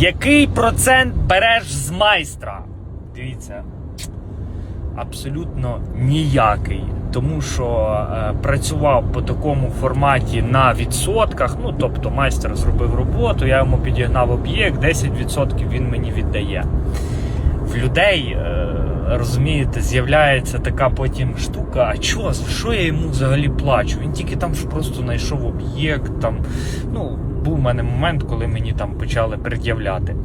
Який процент береш з майстра? Дивіться. Абсолютно ніякий. Тому що е, працював по такому форматі на відсотках. Ну, тобто, майстер зробив роботу, я йому підігнав об'єкт, 10% він мені віддає. В людей, е, розумієте, з'являється така потім штука. А що, що я йому взагалі плачу? Він тільки там ж просто знайшов об'єкт. Там, ну, був у мене момент, коли мені там почали пред'являти.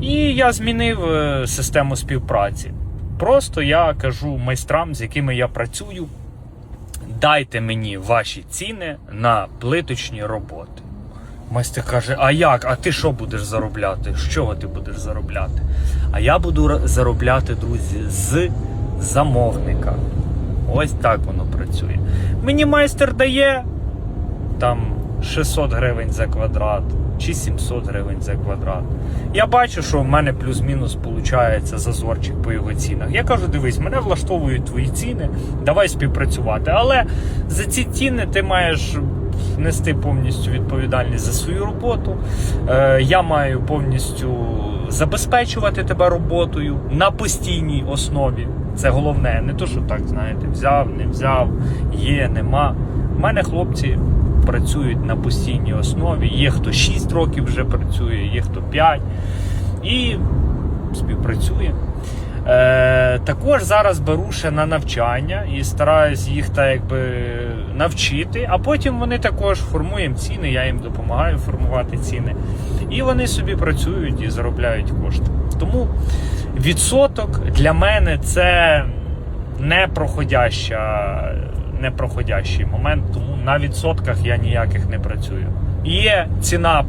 І я змінив е, систему співпраці. Просто я кажу майстрам, з якими я працюю, дайте мені ваші ціни на плиточні роботи. Майстер каже: А як? А ти що будеш заробляти? З чого ти будеш заробляти? А я буду заробляти, друзі, з замовника. Ось так воно працює. Мені майстер дає там 600 гривень за квадрат чи 700 гривень за квадрат. Я бачу, що в мене плюс-мінус виходить зазорчик по його цінах. Я кажу: дивись, мене влаштовують твої ціни, давай співпрацювати. Але за ці ціни ти маєш нести повністю відповідальність за свою роботу. Е, я маю повністю забезпечувати тебе роботою на постійній основі. Це головне, не то, що так, знаєте, взяв, не взяв, є, нема. У мене хлопці працюють на постійній основі. Є хто 6 років вже працює, є хто 5 і співпрацює. Е, також зараз беру ще на навчання і стараюсь їх так якби навчити, а потім вони також формуємо ціни, я їм допомагаю формувати ціни. І вони собі працюють і заробляють кошти. Тому відсоток для мене це непроходяща, непроходящий момент, тому на відсотках я ніяких не працюю. Є ціна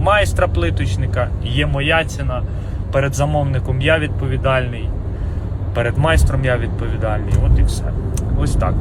майстра плиточника, є моя ціна. Перед замовником я відповідальний, перед майстром я відповідальний. От і все. Ось так.